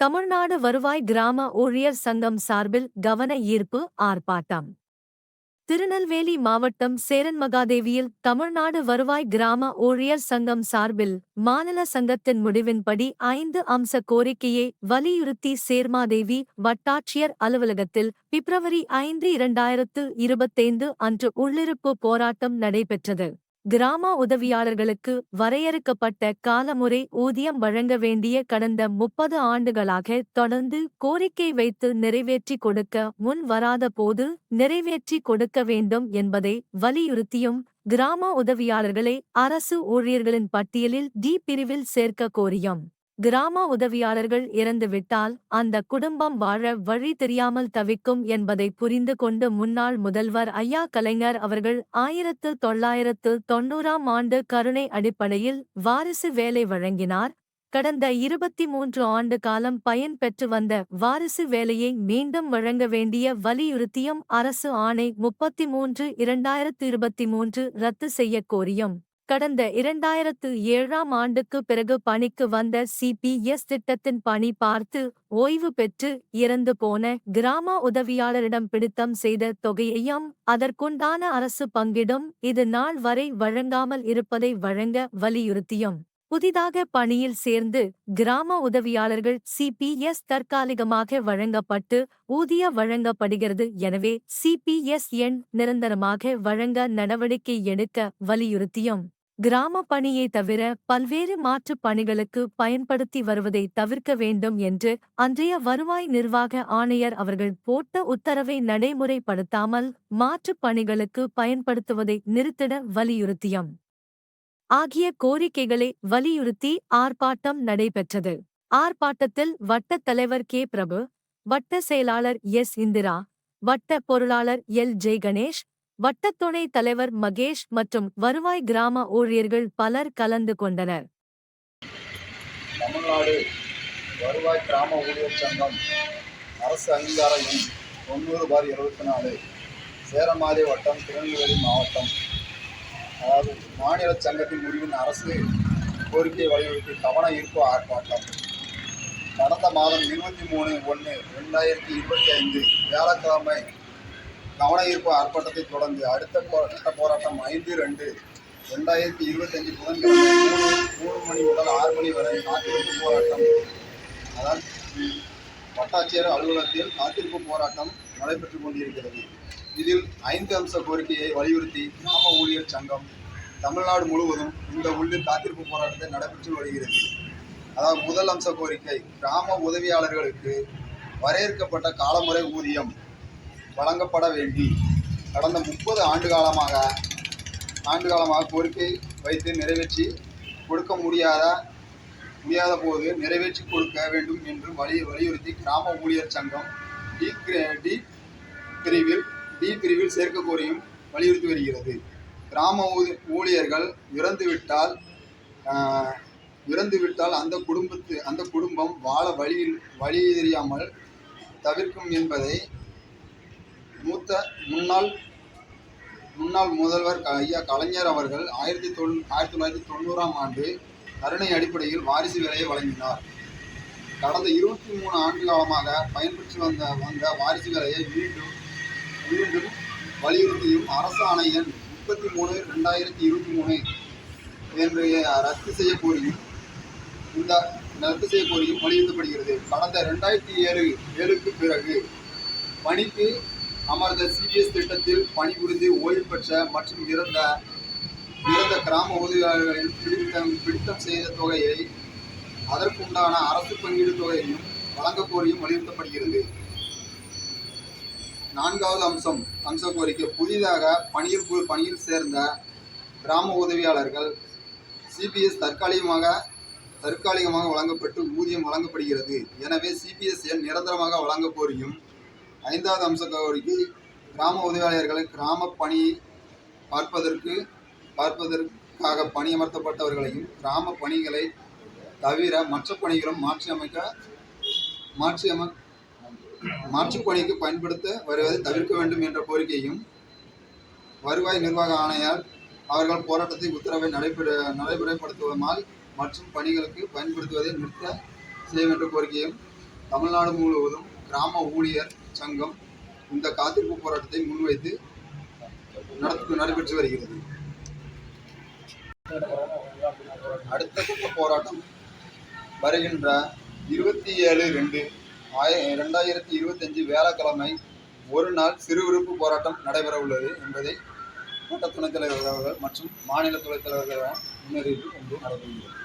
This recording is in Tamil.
தமிழ்நாடு வருவாய் கிராம ஊழியர் சங்கம் சார்பில் கவன ஈர்ப்பு ஆர்ப்பாட்டம். திருநெல்வேலி மாவட்டம் சேரன்மகாதேவியில் தமிழ்நாடு வருவாய் கிராம ஊழியர் சங்கம் சார்பில் மாநில சங்கத்தின் முடிவின்படி ஐந்து அம்ச கோரிக்கையை வலியுறுத்தி சேர்மாதேவி வட்டாட்சியர் அலுவலகத்தில் பிப்ரவரி ஐந்து இரண்டாயிரத்து இருபத்தைந்து அன்று உள்ளிருப்பு போராட்டம் நடைபெற்றது. கிராம உதவியாளர்களுக்கு வரையறுக்கப்பட்ட காலமுறை ஊதியம் வழங்க வேண்டிய கடந்த முப்பது ஆண்டுகளாக தொடர்ந்து கோரிக்கை வைத்து நிறைவேற்றி கொடுக்க முன் வராத போது நிறைவேற்றி கொடுக்க வேண்டும் என்பதை வலியுறுத்தியும் கிராம உதவியாளர்களை அரசு ஊழியர்களின் பட்டியலில் டி பிரிவில் சேர்க்க கோரியும். கிராம உதவியாளர்கள் இறந்துவிட்டால் அந்த குடும்பம் வாழ வழி தெரியாமல் தவிக்கும் என்பதை புரிந்து கொண்டு முன்னாள் முதல்வர் ஐயா கலைஞர் அவர்கள் ஆயிரத்து தொள்ளாயிரத்து தொன்னூறாம் ஆண்டு கருணை அடிப்படையில் வாரிசு வேலை வழங்கினார். கடந்த இருபத்தி மூன்று ஆண்டு காலம் பயன் பெற்று வந்த வாரிசு வேலையை மீண்டும் வழங்க வேண்டிய வலியுறுத்தியும் அரசு ஆணை முப்பத்தி மூன்று இரண்டாயிரத்து இருபத்தி மூன்று ரத்து செய்யக் கோரியும். கடந்த இரண்டாயிரத்து ஏழாம் ஆண்டுக்கு பிறகு பணிக்கு வந்த சிபிஎஸ் திட்டத்தின் பணி பார்த்து ஓய்வு பெற்று இறந்து போன கிராம உதவியாளரிடம் பிடித்தம் செய்த தொகையையும் அதற்குண்டான அரசு பங்கிடும் இது நாள் வரை வழங்காமல் இருப்பதை வழங்க வலியுறுத்தியும். புதிதாக பணியில் சேர்ந்து கிராம உதவியாளர்கள் சிபிஎஸ் தற்காலிகமாக வழங்கப்பட்டு ஊதிய வழங்கப்படுகிறது. எனவே சிபிஎஸ் எண் நிரந்தரமாக வழங்க நடவடிக்கை எடுக்க வலியுறுத்தியும். கிராம பணியை தவிர பல்வேறு மாற்றுப் பணிகளுக்கு பயன்படுத்தி வருவதை தவிர்க்க வேண்டும் என்று அன்றைய வருவாய் நிர்வாக ஆணையர் அவர்கள் போட்ட உத்தரவை நடைமுறைப்படுத்தாமல் மாற்றுப் பணிகளுக்கு பயன்படுத்துவதை நிறுத்திட வலியுறுத்தியம். ஆகிய கோரிக்கைகளை வலியுறுத்தி ஆர்ப்பாட்டம் நடைபெற்றது. ஆர்ப்பாட்டத்தில் வட்டத் தலைவர் கே. பிரபு வட்ட செயலாளர் எஸ். இந்திரா வட்ட பொருளாளர் எல். ஜெய் கணேஷ் வட்டத்துணை தலைவர் மகேஷ் மற்றும் வருவாய் கிராம ஊழியர்கள் பலர் கலந்து கொண்டனர். தமிழ்நாடு வருவாய் கிராம ஊழியர் சங்கம் அரசு அங்கீகார எண் தொண்ணூறு பார் இருபத்தி நாலு சேரமாரி வட்டம் திருநெல்வேலி மாவட்டம். அதாவது மாநில சங்கத்தின் முடிவின் அரசு கோரிக்கையை வலியுறுத்தி கவன ஈர்ப்பு ஆர்ப்பாட்டம். கடந்த மாதம் இருபத்தி மூணு ஒன்று ரெண்டாயிரத்தி இருபத்தி ஐந்து வியாழக்கிழமை கவன ஈர்ப்பு ஆர்ப்பாட்டத்தை தொடர்ந்து அடுத்த கட்ட போராட்டம் ஐந்து ரெண்டு ரெண்டாயிரத்தி இருபத்தஞ்சு புதன்கிழமை மூணு மூணு மணி முதல் ஆறு மணி வரை காத்திருப்பு போராட்டம். அதாவது வட்டாட்சியர் அலுவலகத்தில் காத்திருப்பு போராட்டம் நடைபெற்றுக் கொண்டிருக்கிறது. இதில் ஐந்து அம்ச கோரிக்கையை வலியுறுத்தி கிராம ஊழியர் சங்கம் தமிழ்நாடு முழுவதும் இந்த உள்ளில் காத்திருப்பு போராட்டத்தை நடைபெற்று வருகிறது. அதாவது முதல் அம்ச கோரிக்கை கிராம உதவியாளர்களுக்கு வரையறுக்கப்பட்ட காலமுறை ஊதியம். வழங்கப்பட வேண்டி கடந்த முப்பது ஆண்டு காலமாக ஆண்டு காலமாக கோரிக்கை வைத்து நிறைவேற்றி கொடுக்க முடியாத முடியாத போது நிறைவேற்றி கொடுக்க வேண்டும் என்று வலி வலியுறுத்தி கிராம ஊழியர் சங்கம் டி டி பிரிவில் டி பிரிவில் சேர்க்க கோரியும் வலியுறுத்தி வருகிறது. கிராம ஊதி ஊழியர்கள் இறந்துவிட்டால் இறந்துவிட்டால் அந்த குடும்பத்து அந்த குடும்பம் வாழ வழியில் வழி தெரியாமல் தவிர்க்கும் என்பதை மூத்த முன்னாள் முன்னாள் முதல்வர் ஐயா கலைஞர் அவர்கள் ஆயிரத்தி தொள் ஆயிரத்தி தொள்ளாயிரத்தி தொண்ணூறாம் ஆண்டு கருணை அடிப்படையில் வாரிசு வேலையை வழங்கினார். கடந்த இருபத்தி மூணு ஆண்டு காலமாக பயன்பெற்று வந்த வந்த வாரிசு வேலையை மீண்டும் மீண்டும் வலியுறுத்தியும் அரசு ஆணையன் முப்பத்தி மூணு ரெண்டாயிரத்தி இருபத்தி மூணு என்று ரத்து செய்ய கோரியும் இந்த ரத்து செய்ய கோரியும் வலியுறுத்தப்படுகிறது. கடந்த ரெண்டாயிரத்தி ஏழு ஏழுக்கு பிறகு பணிக்கு அமர்ந்த சிபிஎஸ் திட்டத்தில் பணிபுரிந்து ஓய்வு பெற்ற மற்றும் இறந்த இறந்த கிராம உதவியாளர்களின் பிடித்தம் பிடித்தம் செய்த தொகையை அதற்குண்டான அரசு பங்கீடு தொகையையும் வழங்க கோரியும் வலியுறுத்தப்படுகிறது. நான்காவது அம்சம் அம்ச கோரிக்கை. புதிதாக பணியில் பணியில் சேர்ந்த கிராம உதவியாளர்கள் சிபிஎஸ் தற்காலிகமாக தற்காலிகமாக வழங்கப்பட்டு ஊதியம் வழங்கப்படுகிறது. எனவே சிபிஎஸ் எண் நிரந்தரமாக வழங்க கோரியும் ஐந்தாவது அம்ச கோரிக்கை கிராம உதவியாளர்களை கிராம பணி பார்ப்பதற்கு பார்ப்பதற்காக பணியமர்த்தப்பட்டவர்களையும் கிராம பணிகளை தவிர மற்ற பணிகளும் மாற்றி அமைக்க மாற்றி மாற்றுப் பணிக்கு பயன்படுத்த வருவதை தவிர்க்க வேண்டும் என்ற கோரிக்கையும் வருவாய் நிர்வாக ஆணையால் அவர்கள் போராட்டத்தை உத்தரவை நடைபெற நடைமுறைப்படுத்துவதால் மற்றும் பணிகளுக்கு பயன்படுத்துவதை நிறுத்த செய்ய என்ற கோரிக்கையும் தமிழ்நாடு முழுவதும் கிராம ஊழியர் சங்கம் இந்த காத்திருப்பு போராட்டத்தை முன்வைத்து நடத்து நடைபெற்று வருகிறது. அடுத்த கட்ட போராட்டம் வருகின்ற இருபத்தி ஏழு ரெண்டு ஆய ரெண்டாயிரத்தி இருபத்தஞ்சு வேளாக்கிழமை ஒரு நாள் சிறுவிருப்பு போராட்டம் நடைபெற உள்ளது என்பதை கூட்ட துணைத் தலைவர்கள் மற்றும் மாநில துணைத் தலைவர்கள் முன்னறிவிப்பு கொண்டு நடந்துள்ளது